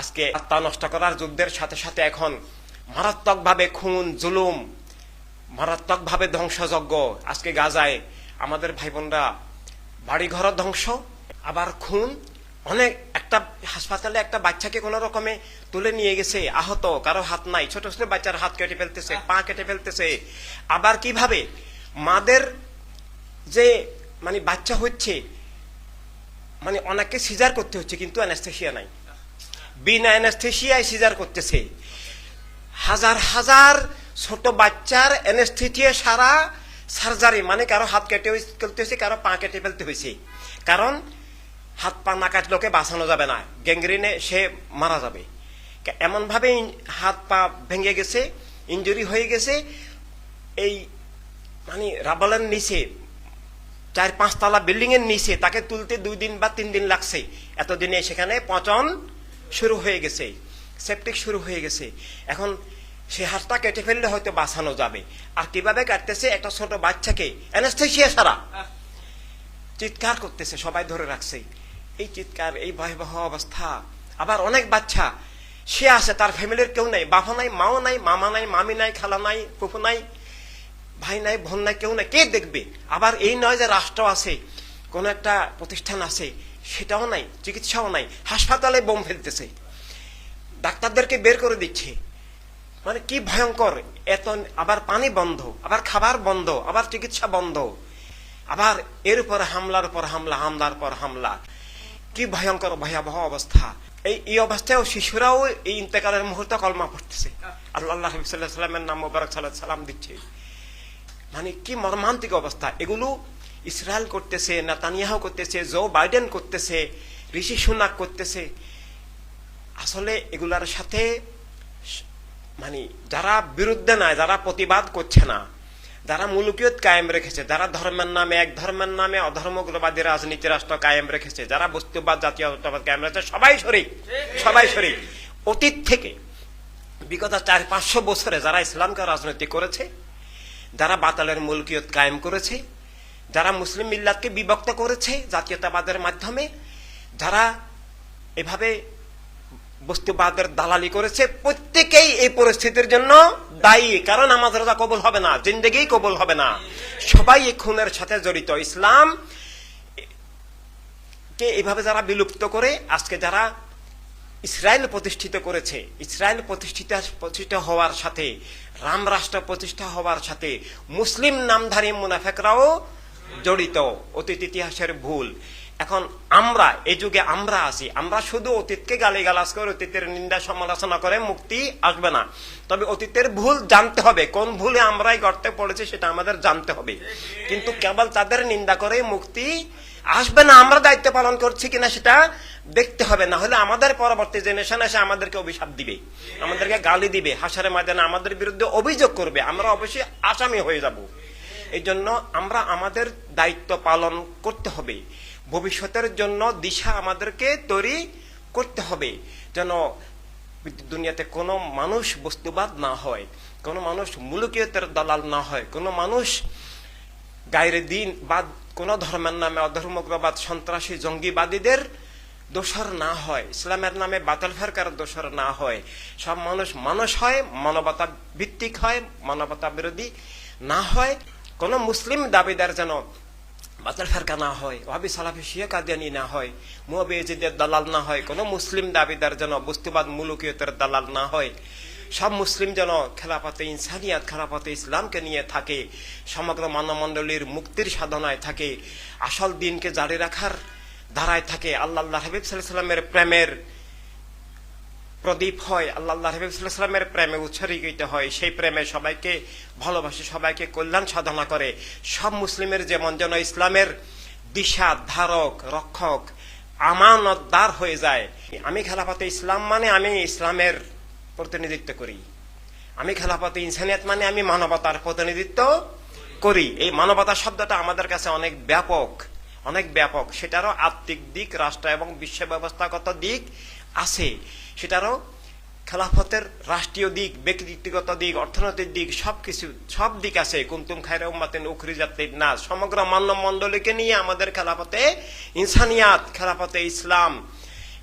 আজকে আত্মা নষ্ট করার যুদ্ধের সাথে সাথে এখন মারাত্মকভাবে খুন, জুলুম, মারাত্মকভাবে ধ্বংসযজ্ঞ। আজকে গাজায় আমাদের ভাই বোনরা বাড়িঘর ধ্বংস, আবার খুন। অনেক একটা হাসপাতালে একটা বাচ্চাকে কোনো রকমে তুলে নিয়ে গেছে, আহত, কারও হাত নাই। ছোট ছোট বাচ্চার হাত কেটে ফেলতেছে, পা কেটে ফেলতেছে। আবার কীভাবে মাদের যে মানে বাচ্চা হচ্ছে মানে অনেককে সিজার করতে হচ্ছে, কিন্তু অ্যানাস্থেশিয়া নাই। বিনা অ্যানাস্থেশিয়ায় সিজার করতেছে। হাজার হাজার ছোট বাচ্চার অ্যানেস্থেটিয়া সারা সার্জারি মানে কারও হাত কেটে ফেলতে হয়েছে কারও পা কেটে ফেলতে হয়েছে কারণ হাত পা না কাটলোকে বাঁচানো যাবে না, গ্যাংগ্রিনে সে মারা যাবে। এমনভাবে হাত পা ভেঙে গেছে ইঞ্জুরি হয়ে গেছে। এই মানে রাবালের নিচে, চার পাঁচতলা বিল্ডিং এর নিচে, তাকে তুলতে দুই দিন বা তিন দিন লাগছে। এতদিনে সেখানে পচন শুরু হয়ে গেছে। সেপটিক শুরু হয়ে গেছে। এখন সে হাতটা কেটে ফেললে হয়তো বাঁচানো যাবে। আর কীভাবে কাটতেছে? একটা ছোট বাচ্চাকে, অ্যানাস্থেশিয়া ছাড়া। চিৎকার করতেছে, সবাই ধরে রাখছে। এই চিৎকার, এই ভয়াবহ অবস্থা। আবার অনেক বাচ্চা, সে আছে, তার ফ্যামিলির কেউ নাই। বাবা নাই, মাও নাই, মামা নাই, মামি নাই, খালা নাই, ফুফু নাই, ভাই নাই, বোন নাই, কেউ নাই। কে দেখবে? আবার এই নয় যে রাষ্ট্র আছে, কোন একটা প্রতিষ্ঠান আছে সেটাও নাই, চিকিৎসাও নাই, হাসপাতালে বোম ফেলতেছে। ডাক্তারদেরকে বের করে দিচ্ছে। মানে কি ভয়ঙ্কর, এত আবার পানি বন্ধ, আবার খাবার বন্ধ, আবার চিকিৎসা বন্ধ, আবার এর উপর হামলার পর হামলা, হামলার পর হামলা। কি ভয়ঙ্কর, ভয়াবহ অবস্থা। এই এই অবস্থায় শিশুরাও এই ইন্তেকালের মুহূর্তে কলমা পড়তেছে। আল্লাহ হাবিবুল্লাহ সাল্লামের নাম মোবারক সাল্লাহ সাল্লাম দিচ্ছে। মানে কি মর্মান্তিক অবস্থা। এগুলো ইসরায়েল করতেছে, নেতানিয়াহ করতেছে, জো বাইডেন করতেছে, ঋষি সুনাক করতেছে। আসলে এগুলার সাথে মানে যারা বিরুদ্ধে নাই, যারা প্রতিবাদ করছে না, যারা মুলুকিয়ত কায়েম রেখেছে, যারা ধর্মের নামে, এক ধর্মের নামে অধর্মগ্রবাদী রাজনীতি রাষ্ট্র কায়েম রেখেছে, যারা বস্তুবাদ, জাতীয়তাবাদ কায়েম রেখেছে, সবাই শরিক সবাই শরিক। অতীত থেকে বিগত চার পাঁচশো বছরে যারা ইসলামকে রাজনীতি করেছে, যারা বাতালের মুলকিয়ত কায়েম করেছে যারা মুসলিম মিল্লাতকে বিভক্ত করেছে জাতীয়তাবাদের মাধ্যমে, যারা এভাবে বস্তুবাদের দালালি করেছে, প্রত্যেকেই এই পরিস্থিতির জন্য দায়ী। কারণ আমাদের কবুল হবে না জিন্দগি কবল হবে না। সবাই এই খুনের সাথে জড়িত। ইসলাম কে এভাবে যারা বিলুপ্ত করে, আজকে যারা ইসরায়েল প্রতিষ্ঠিত করেছে, ইসরায়েল প্রতিষ্ঠিত প্রতিষ্ঠিত হওয়ার সাথে রাম রাষ্ট্র প্রতিষ্ঠা হওয়ার সাথে, মুসলিম নামধারী মুনাফেকরাও জড়িত অতীত ইতিহাসের ভুল। এখন আমরা, এই যুগে আমরা আছি। আমরা শুধু অতীতকে গালি গালাজ করে, অতীতের নিন্দা সমালোচনা করে মুক্তি আসবে না। তবে অতীতের ভুল জানতে হবে। কোন ভুলে আমরাই গর্তে পড়েছি সেটা আমাদের জানতে হবে। কিন্তু কেবল তাদের নিন্দা করে মুক্তি আসবে না। আমরা দায়িত্ব পালন করছি কিনা সেটা দেখতে হবে। না হলে আমাদের পরবর্তী জেনারেশন এসে আমাদেরকে অভিশাপ দিবে। আমাদেরকে গালি দিবে। হাসারে ময়দানে আমাদের বিরুদ্ধে অভিযোগ করবে। আমরা অবশ্যই আসামি হয়ে যাব। এই জন্য আমরা আমাদের দায়িত্ব পালন করতে হবে। ভবিষ্যতের জন্য দিশা আমাদেরকে তৈরি করতে হবে। যেন দুনিয়াতে কোনো মানুষ বস্তুবাদ না হয়, কোনো মানুষ মুলুকিয়তের দালাল না হয়, কোনো মানুষ গায়ের দিন বা কোনো ধর্মের নামে অধর্মগ্রবাদ, সন্ত্রাসী, জঙ্গিবাদীদের দোষর না হয়, ইসলামের নামে বাতিল ফেরকার দোষর না হয়। সব মানুষ মানুষ হয়, মানবতা ভিত্তিক হয়, মানবতা বিরোধী না হয়। কোন মুসলিম দাবিদার যেন বাতিল ফেরকা না হয় ওয়াবি সালাফি শিয়া কাদিয়ানি না হয় মুয়াবিজিদের দালাল না হয়, কোন মুসলিম দাবিদার যেন বস্তুবাদ মুলুকিয়তের দালাল না হয়, সব মুসলিম যেন খেলাপাতে ইনসানিয়াত খেলাপাতে ইসলামকে নিয়ে থাকে, সমগ্র মানবমণ্ডলীর মুক্তির সাধনায় থাকে, আসল দিনকে জারি রাখার ধারায় থাকে। আল্লাহ হাবিব সাল্লামের প্রেমের প্রদীপ হয়, আল্লাহ সাল্লামের প্রেমে উৎসর্গিত হয়, সেই প্রেমে সবাইকে ভালোবাসে, সবাইকে কল্যাণ সাধনা করে। সব মুসলিমের যেমন যেন ইসলামের দিশা ধারক, রক্ষক, আমানতদার হয়ে যায়। আমি খেলাপাতে ইসলাম মানে আমি ইসলামের প্রতিনিধিত্ব করি। আমি খেলাপথে ইনসানিয়াত মানে আমি মানবতার প্রতিনিধিত্ব করি। এই মানবতা শব্দটা আমাদের কাছে অনেক ব্যাপক অনেক ব্যাপক। সেটারও আত্মিক দিক, রাষ্ট্র এবং বিশ্ব ব্যবস্থাগত দিক আছে। সেটারও খেলাফতের রাষ্ট্রীয় দিক, ব্যক্তিগত দিক, অর্থনৈতিক দিক, সবকিছু, সব দিক আছে। কুন্তুম খায়রা উম্মাতেন উখরি জাতির না সমগ্র মান্য মণ্ডলীকে নিয়ে আমাদের খেলাফতে ইনসানিয়াত, খেলাফতে ইসলাম।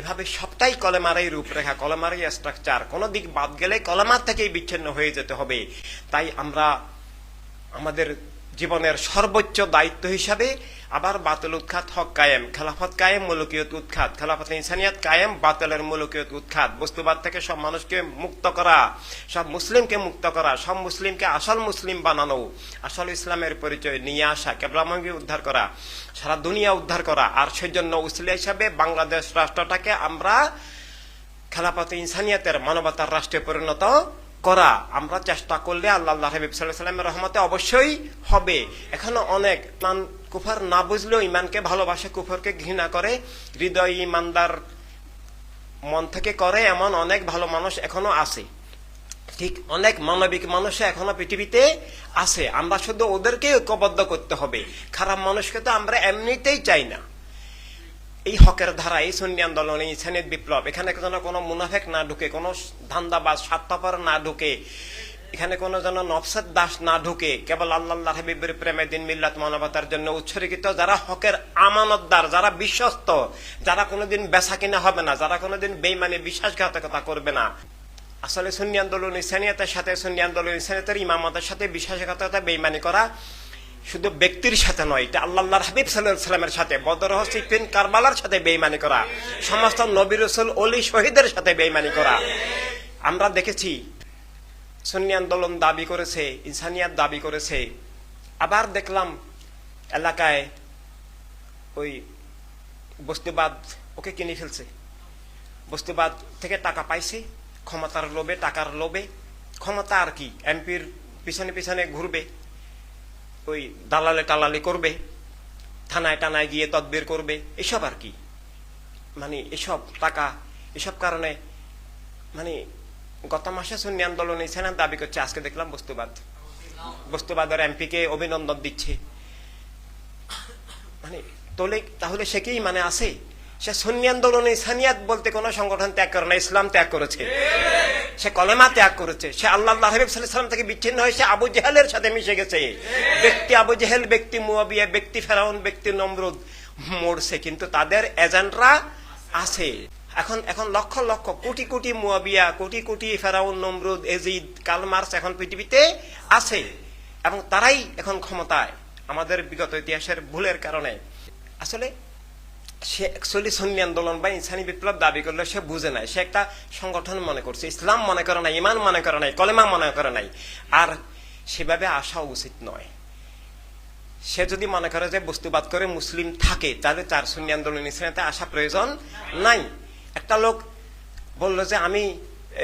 এভাবে সবটাই কলেমারাই রূপরেখা, কলেমারাই স্ট্রাকচার কোনো দিক বাদ গেলে কলেমার থেকেই বিচ্ছিন্ন হয়ে যেতে হবে। তাই আমরা আমাদের জীবনের সর্বোচ্চ দায়িত্ব হিসাবে আবার বাতল উৎখাত, হক কায়েম, খেলাফত কায়েম, মুলুকিয়ত উৎখাত। খেলাফত ইনসানিয়াত কায়েম, বাতলের মুলুকিয়ত উৎখাত। বস্তুবাদ থেকে সব মানুষকে মুক্ত করা, সব মুসলিমকে মুক্ত করা, সব মুসলিমকে আসল মুসলিম বানানো, আসল ইসলামের পরিচয় নিয়ে আসা, কেবলামঙ্গি উদ্ধার করা, সারা দুনিয়া উদ্ধার করা। আর সেজন্য উসলিয়া হিসাবে বাংলাদেশ রাষ্ট্রটাকে আমরা খেলাফত ইনসানিয়াতের মানবতার রাষ্ট্রে পরিণত করা, আমরা চেষ্টা করলে আল্লাহ হাবিব সাল্লাহ সাল্লামের রহমতে অবশ্যই হবে। এখনও অনেক কুফার না বুঝলেও ইমানকে ভালোবাসে, কুফরকে ঘৃণা করে, হৃদয় ইমানদার মন থেকে করে এমন অনেক ভালো মানুষ এখনও আছে। ঠিক অনেক মানবিক মানুষ এখনও পৃথিবীতে আছে। আমরা শুধু ওদেরকে ঐক্যবদ্ধ করতে হবে। খারাপ মানুষকে তো আমরা এমনিতেই চাই না। এই হকের ধারা, এই সন্নি আন্দোলন, এই সেনেট বিপ্লব, এখানে যেন কোনো মুনাফেক না ঢুকে, কোনো ধান্দাবাজ, স্বার্থপর না ঢুকে, এখানে কোনো যেন নফসাদ দাস না ঢুকে, কেবল আল্লাহ হাবিবের প্রেমে দিন মিল্লাত মানবতার জন্য উৎসর্গিত যারা হকের আমানতদার, যারা বিশ্বস্ত, যারা কোনোদিন বেচা কিনা হবে না, যারা কোনোদিন বেইমানে বিশ্বাসঘাতকতা করবে না। আসলে সুন্নি আন্দোলন ইসানিয়াতের সাথে, সুন্নি আন্দোলন ইসানিয়াতের ইমামতের সাথে বিশ্বাসঘাতকতা বেইমানি করা শুধু ব্যক্তির সাথে নয়, এটা আল্লাহ হাবিব সাল্লাহ সাল্লামের সাথে বদর হসিফিন কারবালার সাথে বেইমানি করা, সমস্ত নবী রসুল অলি শহীদের সাথে বেইমানি করা। আমরা দেখেছি, সুন্নি আন্দোলন দাবি করেছে, ইনসানিয়াত দাবি করেছে। আবার দেখলাম, এলাকায় ওই বস্তুবাদ ওকে কিনে ফেলছে। বস্তুবাদ থেকে টাকা পাইছে, ক্ষমতার লোভে, টাকার লোভে। ক্ষমতা আর কি, এমপির পিছনে পিছনে ঘুরবে। ওই দালালে টালালি করবে, থানায় টানায় গিয়ে তদবির করবে, এসব আর কি? মানে এসব টাকা, এসব কারণে মানে গত মাসে সুন্নি আন্দোলন এই দাবি করছে, আজকে দেখলাম বস্তুবাদ। বস্তুবাদের এমপিকে অভিনন্দন দিচ্ছে। মানে তোলে তাহলে সে কি মানে আছে? সে সুন্নি আন্দোলনে সানিয়াত বলতে কোন সংগঠন ত্যাগ করে না, ইসলাম ত্যাগ করেছে। সে কলেমা ত্যাগ করেছে। সে আল্লাহ সাল্লাম থেকে বিচ্ছিন্ন হয়ে সে আবু জেহেলের সাথে মিশে গেছে। ব্যক্তি আবু জেহেল ব্যক্তি মুয়াবিয়া ব্যক্তি ফেরাউন ব্যক্তি নমরুদ মরছে কিন্তু তাদের এজেন্টরা আছে। এখন এখন লক্ষ লক্ষ কোটি কোটি মুয়াবিয়া কোটি কোটি ফেরাউন নমরুদ এজিদ কালমার্স এখন পৃথিবীতে আছে। এবং তারাই এখন ক্ষমতায় আমাদের বিগত ইতিহাসের ভুলের কারণে। আসলে সে অ্যাকচুয়ালি সন্নি আন্দোলন বা ইনসানি বিপ্লব দাবি করলে সে বুঝে নাই। সে একটা সংগঠন মনে করছে। ইসলাম মনে করে নাই, ইমান মনে করে নাই, কলেমা মনে করে নাই। আর সেভাবে আসা উচিত নয়। সে যদি মনে করে যে বস্তুবাদ করে মুসলিম থাকে, তাহলে চার সুন্নি আন্দোলন ইসলামতে আসা প্রয়োজন নাই। একটা লোক বলল যে, আমি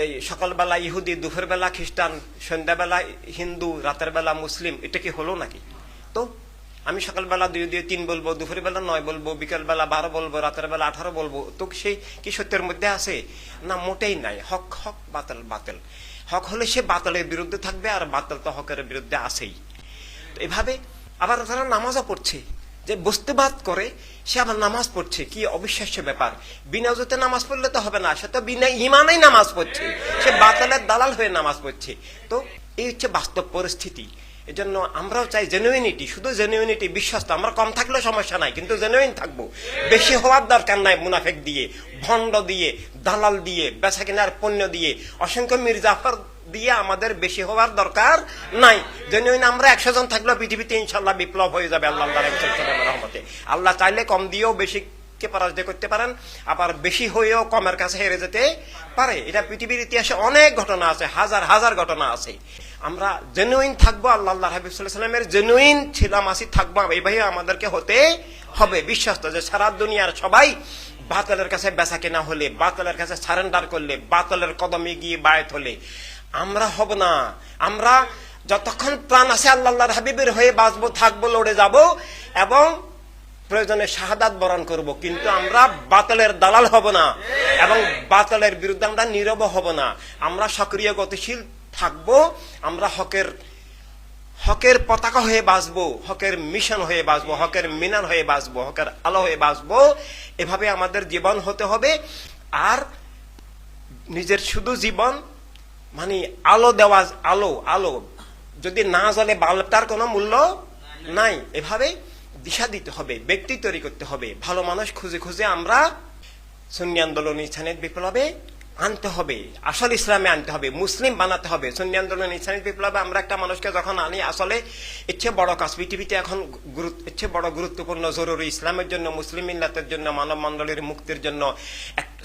এই সকালবেলা ইহুদি, দুপুরবেলা খ্রিস্টান, সন্ধ্যাবেলা হিন্দু, রাতের বেলা মুসলিম, এটা কি হলো নাকি? তো আমি সকালবেলা দুই দুই, তিন বলব, দুপুরবেলা নয় বলব, বিকেলবেলা বারো বলব রাতের বেলা আঠারো বলব, তো সেই কি সত্যের মধ্যে আছে? না, মোটেই নাই। হক হক, বাতিল বাতিল। হক হলে সে বাতিলের বিরুদ্ধে থাকবে আর বাতিল তো হকের বিরুদ্ধে আছেই। তো এভাবে আবার তারা নামাজও পড়ছে। যে বস্তুবাদ করে, সে আবার নামাজ পড়ছে। কি অবিশ্বাস্য ব্যাপার। বিনা জোতে নামাজ পড়লে তো হবে না। সে তো বিনা ইমানেই নামাজ পড়ছে। সে বাতালের দালাল হয়ে নামাজ পড়ছে। তো এই হচ্ছে বাস্তব পরিস্থিতি। এজন্য আমরাও চাই জেনুইনিটি শুধু জেনুইনিটি বিশ্বাস আমরা কম থাকলেও সমস্যা নাই, কিন্তু জেনুইন থাকব। বেশি হওয়ার দরকার নাই মুনাফেক দিয়ে, ভণ্ড দিয়ে, দালাল দিয়ে বেচা কেনার পণ্য দিয়ে। অসংখ্য মির্জাফর দিয়ে আমাদের বেশি হওয়ার দরকার নাই। জেনুইন আমরা একশো জন থাকলেও পৃথিবীতে ইনশাল্লাহ বিপ্লব হয়ে যাবে আল্লাহ রহমতে। আল্লাহ চাইলে কম দিয়েও বেশি কে পরাজয় করতে পারেন, আবার বেশি হয়েও কমের কাছে হেরে যেতে পারে। এটা পৃথিবীর ইতিহাসে অনেক ঘটনা আছে, হাজার হাজার ঘটনা আছে। আমরা জেনুইন থাকব, আল্লাহ আল্লাহ হাবিবুল্লাহামের জেনুইন ছিলাম, আসি থাকব এইভাবে আমাদেরকে হতে হবে। বিশ্বাস যে সারা দুনিয়ার সবাই বাতলের কাছে বেচা কেনা হলে, বাতলের কাছে সারেন্ডার করলে, বাতলের কদমে গিয়ে বায়ত হলে, আমরা হব না। আমরা যতক্ষণ প্রাণ আছে আল্লাহ হাবিবের হয়ে বাঁচবো, থাকব, লড়ে যাব এবং প্রয়োজনে শাহাদাত বরণ করব, কিন্তু আমরা বাতলের দালাল হব না এবং বাতলের বিরুদ্ধে আমরা নীরব হব না। আমরা সক্রিয়, গতিশীল থাকব, আমরা হকের হকের পতাকা হয়ে বাঁচবো, হকের মিশন হয়ে বাঁচব, হকের মিনার হয়ে বাঁচব, হকের আলো হয়ে বাঁচবো। এভাবে আমাদের জীবন হতে হবে। আর নিজের শুধু জীবন মানে আলো দেওয়া, আলো আলো, যদি না জ্বলে বাল্বটার কোনো মূল্য নাই। এভাবে দিশা দিতে হবে, ব্যক্তি তৈরি করতে হবে। ভালো মানুষ খুঁজে খুঁজে আমরা সুন্নি আন্দোলন ইসানিয়ত বিপ্লবে আনতে হবে, আসল ইসলামে আনতে হবে, মুসলিম বানাতে হবে। সুন্নি আন্দোলন ইসলামিক বিপ্লবে আমরা একটা মানুষকে যখন আনি, আসলে ইচ্ছে বড় কাজ। পৃথিবীতে এখন গুরুত্ব ইচ্ছে বড় গুরুত্বপূর্ণ, জরুরি ইসলামের জন্য, মুসলিম মিল্লাতের জন্য মানব মণ্ডলীর মুক্তির জন্য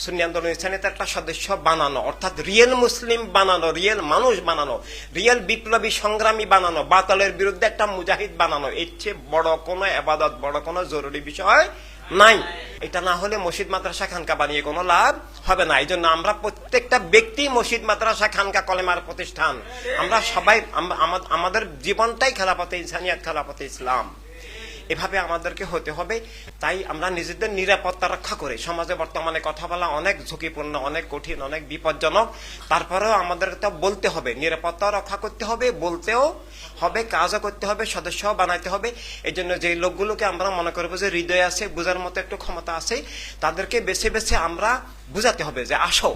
সুন্নি আন্দোলন ইসলামিতে একটা সদস্য বানানো, অর্থাৎ রিয়েল মুসলিম বানানো, রিয়েল মানুষ বানানো, রিয়েল বিপ্লবী সংগ্রামী বানানো, বাতালের বিরুদ্ধে একটা মুজাহিদ বানানো, এর চেয়ে বড় কোনো আবাদত, বড় কোনো জরুরি বিষয় নাই। এটা না হলে মসজিদ, মাদ্রাসা, খানকা বানিয়ে কোনো লাভ হবে না। এই জন্য আমরা প্রত্যেকটা ব্যক্তি মসজিদ, মাদ্রাসা, খানকা কলেমার প্রতিষ্ঠান। আমরা সবাই আমাদের জীবনটাই খেলাপথে, ইনসানিয়াত খেলাপথে ইসলাম। এভাবে আমাদেরকে হতে হবে। তাই আমরা নিজেদের নিরাপত্তা রক্ষা করে। সমাজে বর্তমানে কথা বলা অনেক ঝুঁকিপূর্ণ, অনেক কঠিন, অনেক বিপজ্জনক। তারপরেও আমাদের তো বলতে হবে। নিরাপত্তা রক্ষা করতে হবে, বলতেও হবে, কাজও করতে হবে সদস্য বানাইতে হবে। এই জন্য যে লোকগুলোকে আমরা মনে করব যে হৃদয় আছে, বোঝার মতো একটু ক্ষমতা আছে, তাদেরকে বেছে বেছে আমরা বুঝাতে হবে যে আসো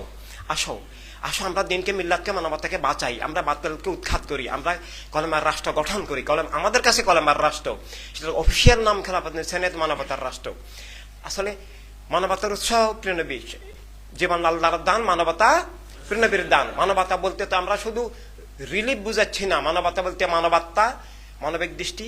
আসো। আসো, আমরা দিনকে মিল্লাতকে মানবতাকে বাঁচাই। আমরা বাতিলকে উৎখাত করি, আমরা কলমার রাষ্ট্র গঠন করি। কলম আমাদের কাছে কলমার রাষ্ট্র। সেটার অফিসিয়াল নাম খেলাফত সেনেট মানবতার রাষ্ট্র। আসলে মানবতার উৎসাহ প্রেরণবী জীবন আল্লাহর দান, মানবতা প্রেরণবীর দান। মানবতা বলতে তো আমরা শুধু রিলিফ বুঝাচ্ছি না। মানবতা বলতে মানবাত্মা, মানবিক দৃষ্টি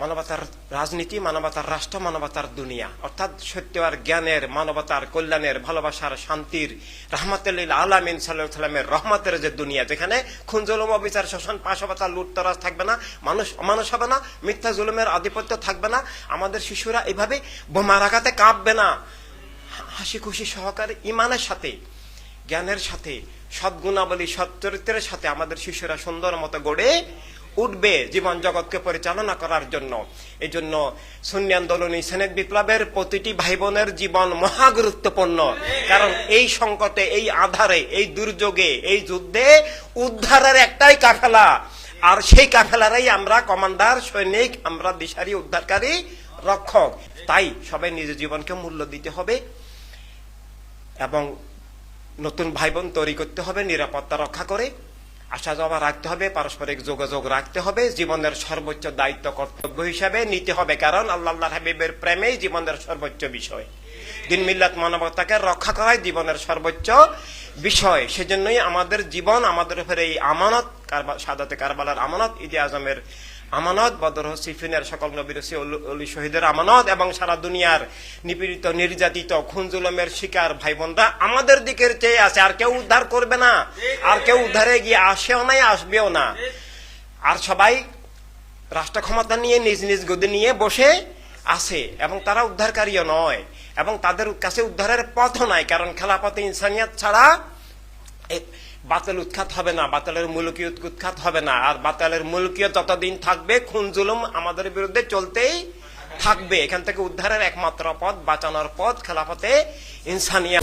মানবতার রাজনীতি, মানবতার রাষ্ট্র, মানবতার দুনিয়া। অর্থাৎ সত্য আর জ্ঞানের, মানবতার কল্যাণের, ভালোবাসার, শান্তির রহমতুল্লিল আলামিন সাল্লামের রহমতের যে দুনিয়া, যেখানে খুন, জুলুম, অবিচার, শোষণ পাশবতা লুটতরাজ থাকবে না, মানুষ অমানুষ হবে না, মিথ্যা, জুলুমের আধিপত্য থাকবে না, আমাদের শিশুরা এভাবে বোমার আঘাতে কাঁপবে না। হাসি খুশি সহকারে ইমানের সাথে, জ্ঞানের সাথে সদ্গুণাবলী সৎ চরিত্রের সাথে আমাদের শিশুরা সুন্দর মতো গড়ে উঠবে জীবন জগৎকে পরিচালনা করার জন্য। এই জন্য সুন্নি আন্দোলন ইসানের বিপ্লবের প্রতিটি ভাই বোনের জীবন মহা গুরুত্বপূর্ণ। কারণ এই সংকটে, এই আধারে, এই দুর্যোগে, এই যুদ্ধে উদ্ধারের একটাই কাফেলা। আর সেই কাফেলারাই আমরা কমান্ডার, সৈনিক, আমরা দিশারি উদ্ধারকারী, রক্ষক। তাই সবাই নিজের জীবনকে মূল্য দিতে হবে এবং নতুন ভাই বোন তৈরি করতে হবে, নিরাপত্তা রক্ষা করে। আশা জমা রাখতে হবে, পারস্পরিক যোগাযোগ রাখতে হবে, জীবনের সর্বোচ্চ দায়িত্ব কর্তব্য হিসাবে নিতে হবে, কারণ আল্লাহ হাবিবের প্রেমেই জীবনের সর্বোচ্চ বিষয়। দিন মিল্লাত মানবতাকে রক্ষা করাই জীবনের সর্বোচ্চ বিষয়। সেজন্যই আমাদের জীবন, আমাদের উপরে এই আমানত সাদাতে কারবালার আমানত ইতি আজমের আমানত, বদর সিফিনের সকল নবীর অলি শহীদের আমানত এবং সারা দুনিয়ার নিপীড়িত, নির্যাতিত, খুন জুলমের শিকার ভাই বোনরা আমাদের দিকের চেয়ে আছে। আর কেউ উদ্ধার করবে না। আর কেউ উদ্ধারে গিয়ে আসেও নাই, আসবেও না। আর সবাই রাষ্ট্র ক্ষমতা নিয়ে, নিজ নিজ গদি নিয়ে বসে আছে এবং তারা উদ্ধারকারীও নয় এবং তাদের কাছে উদ্ধারের পথও নাই, কারণ খেলাপথে ইনসানিয়াত ছাড়া বাতিল উৎখাত হবে না, বাতালের মুলকীয় উৎখাত হবে না। আর বাতালের মুলকীয় যতদিন থাকবে, খুন, জুলুম আমাদের বিরুদ্ধে চলতেই থাকবে। এখান থেকে উদ্ধারের একমাত্র পথ, বাঁচানোর পথ, খেলাফতে ইনসানিয়া